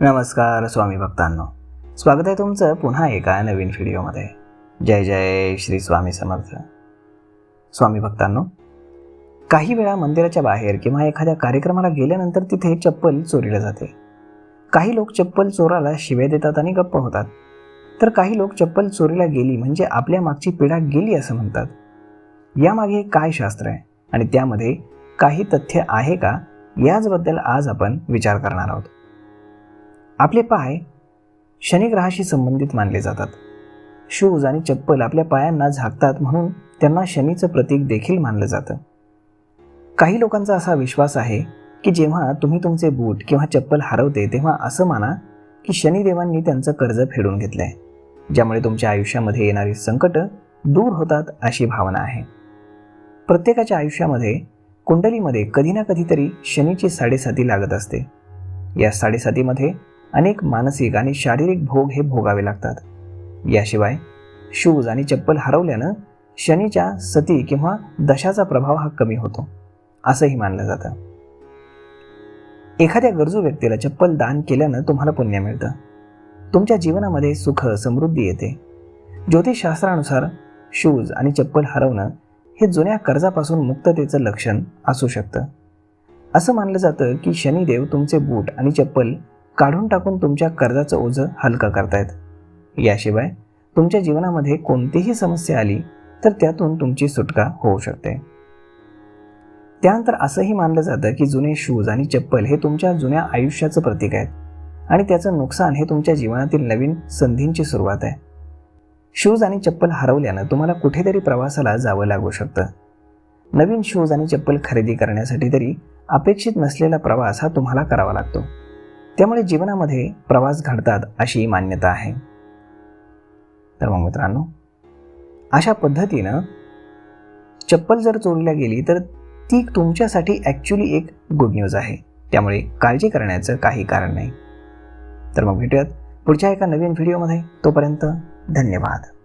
नमस्कार स्वामी भक्तांनो. स्वागत आहे तुमचं पुन्हा एका नवीन व्हिडिओमध्ये. जय जय श्री स्वामी समर्थ. स्वामी भक्तांनो काही वेळा मंदिराच्या बाहेर किंवा एखाद्या कार्यक्रमाला गेल्यानंतर तिथे चप्पल चोरीला जाते. काही लोक चप्पल चोराला शिव्या देतात आणि गप्प होतात. तर काही लोक चप्पल चोरीला गेली म्हणजे आपल्या मागची पिढा गेली असं म्हणतात. यामागे काय शास्त्र आहे? आणि त्यामध्ये काही तथ्य आहे का? याचबद्दल आज आपण विचार करणार आहोत. आपले पाय शनिग्रहाशी संबंधित मानले जातात. शूज आणि चप्पल आपल्या पायांना झाकतात म्हणून त्यांना शनीचं प्रतीक देखील मानलं जातं. काही लोकांचा असा विश्वास आहे की जेव्हा तुम्ही तुमचे बूट किंवा चप्पल हरवते तेव्हा असं माना की शनिदेवांनी त्यांचं कर्ज फेडून घेतलं आहे ज्यामुळे तुमच्या आयुष्यामध्ये येणारी संकटं दूर होतात अशी भावना आहे. प्रत्येकाच्या आयुष्यामध्ये कुंडलीमध्ये कधी ना कधीतरी शनीची साडेसाती लागत असते. या साडेसातीमध्ये अनेक मानसिक आणि शारीरिक भोग हे भोगावे लागतात. याशिवाय शूज आणि चप्पल हरवल्यानं शनीच्या सती किंवा दशाचा प्रभाव हा कमी होतो असंही मानलं जातं. एखाद्या गरजू व्यक्तीला चप्पल दान केल्यानं तुम्हाला पुण्य मिळतं. तुमच्या जीवनामध्ये सुख समृद्धी येते. ज्योतिषशास्त्रानुसार शूज आणि चप्पल हरवणं हे जुन्या कर्जापासून मुक्ततेचं लक्षण असू शकतं. असं मानलं जातं की शनिदेव तुमचे बूट आणि चप्पल काढून टाकून तुमच्या कर्जाचं ओझं हलकं करतायत. याशिवाय तुमच्या जीवनामध्ये कोणतीही समस्या आली तर त्यातून तुमची सुटका होऊ शकते. त्यानंतर असंही मानलं जातं की जुने शूज आणि चप्पल हे तुमच्या जुन्या आयुष्याचं प्रतीक आहेत आणि त्याचं नुकसान हे तुमच्या जीवनातील नवीन संधींची सुरुवात आहे. शूज आणि चप्पल हरवल्यानं तुम्हाला कुठेतरी प्रवासाला जावं लागू शकतं. नवीन शूज आणि चप्पल खरेदी करण्यासाठी तरी अपेक्षित नसलेला प्रवास हा तुम्हाला करावा लागतो. त्यामुळे जीवनामध्ये प्रवास घडतात अशी मान्यता आहे. तर मग मित्रांनो अशा पद्धतीनं चप्पल जर चोरीला गेली तर ती तुमच्यासाठी ॲक्च्युली एक गुड न्यूज आहे. त्यामुळे काळजी करण्याचं काही कारण नाही. तर मग भेटूयात पुढच्या एका नवीन व्हिडिओमध्ये तोपर्यंत धन्यवाद.